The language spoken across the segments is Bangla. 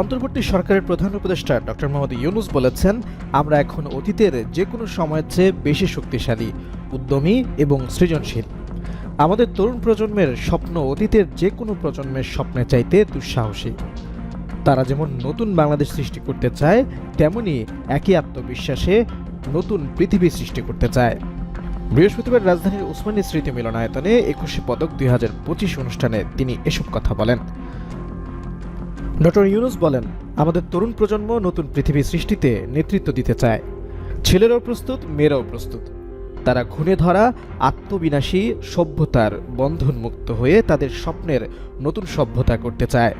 অন্তর্বর্তী সরকারের প্রধান উপদেষ্টা ডক্টর মোহাম্মদ ইউনুস বলেছেন, আমরা এখন অতীতের যে কোনো সময়ের চেয়ে বেশি শক্তিশালী, উদ্যমী এবং সৃজনশীল। আমাদের তরুণ প্রজন্মের স্বপ্ন অতীতের যে কোনো প্রজন্মের স্বপ্নে চাইতে দুঃসাহসী। তারা যেমন নতুন বাংলাদেশ সৃষ্টি করতে চায়, তেমনি একই আত্মবিশ্বাসে নতুন পৃথিবী সৃষ্টি করতে চায়। বৃহস্পতিবার রাজধানীর উসমানী স্মৃতি মিলনায়তনে একুশে পদক দুই হাজার পঁচিশ অনুষ্ঠানে তিনি এসব কথা বলেন। ডক্টর ইউনুস বলেন, আমাদের তরুণ প্রজন্ম নতুন পৃথিবী সৃষ্টিতে নেতৃত্ব দিতে চায়। ছেলেরাও প্রস্তুত, মেয়েরাও প্রস্তুত। তারা ঘুণে ধরা, আত্মবিনাশী, সভ্যতার বন্ধনমুক্ত হয়ে তাদের স্বপ্নের নতুন সভ্যতা করতে চায়।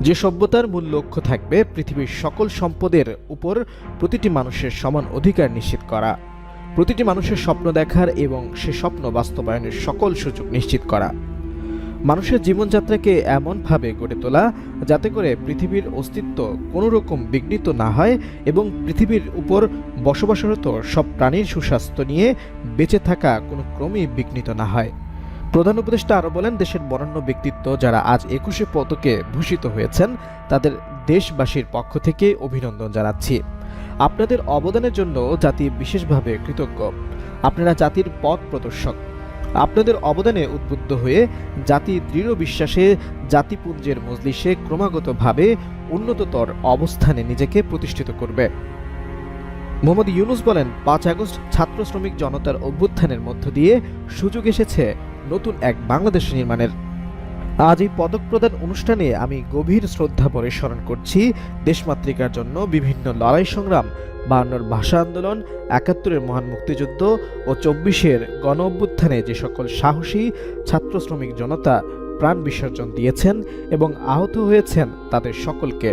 যে সভ্যতার মূল লক্ষ্য থাকবে পৃথিবীর সকল সম্পদের উপর প্রতিটি মানুষের সমান অধিকার নিশ্চিত করা, প্রতিটি মানুষের স্বপ্ন দেখার এবং সে স্বপ্ন বাস্তবায়নের সকল সুযোগ নিশ্চিত করা। মানুষের জীবনযাত্রাকে এমনভাবে গড়ে তোলা যাতে করে পৃথিবীর অস্তিত্ব কোনো রকম বিঘ্নিত না হয় এবং পৃথিবীর উপর বসবাসরত সব প্রাণীর সুস্বাস্থ্য নিয়ে বেঁচে থাকা কোনো ক্রমেই বিঘ্নিত না হয়। প্রধান উপদেষ্টা আরও বলেন, দেশের বরেণ্য ব্যক্তিত্ব যারা আজ একুশে পদকে ভূষিত হয়েছেন, তাদের দেশবাসীর পক্ষ থেকে অভিনন্দন জানাচ্ছি। আপনাদের অবদানের জন্য জাতি বিশেষভাবে কৃতজ্ঞ। আপনারা জাতির পথ প্রদর্শক। আপনাদের অবদানে উদ্বুদ্ধ হয়ে জাতি দৃঢ় বিশ্বাসে জাতিপুঞ্জের মজলিসে ক্রমাগতভাবে উন্নততর অবস্থানে নিজেকে প্রতিষ্ঠিত করবে। মোহাম্মদ ইউনুস বলেন, পাঁচ আগস্ট ছাত্র শ্রমিক জনতার অভ্যুত্থানের মধ্য দিয়ে সুযোগ এসেছে নতুন এক বাংলাদেশ নির্মাণের। আজ এই পদক প্রদান অনুষ্ঠানে আমি গভীর শ্রদ্ধা পরে স্মরণ করছি দেশমাতৃকার জন্য বিভিন্ন লড়াই সংগ্রাম বায়ান্নর ভাষা আন্দোলন, একাত্তরের মহান মুক্তিযুদ্ধ ও চব্বিশের গণ অভ্যুত্থানে যে সকল সাহসী ছাত্র শ্রমিক জনতা প্রাণ বিসর্জন দিয়েছেন এবং আহত হয়েছেন তাদের সকলকে।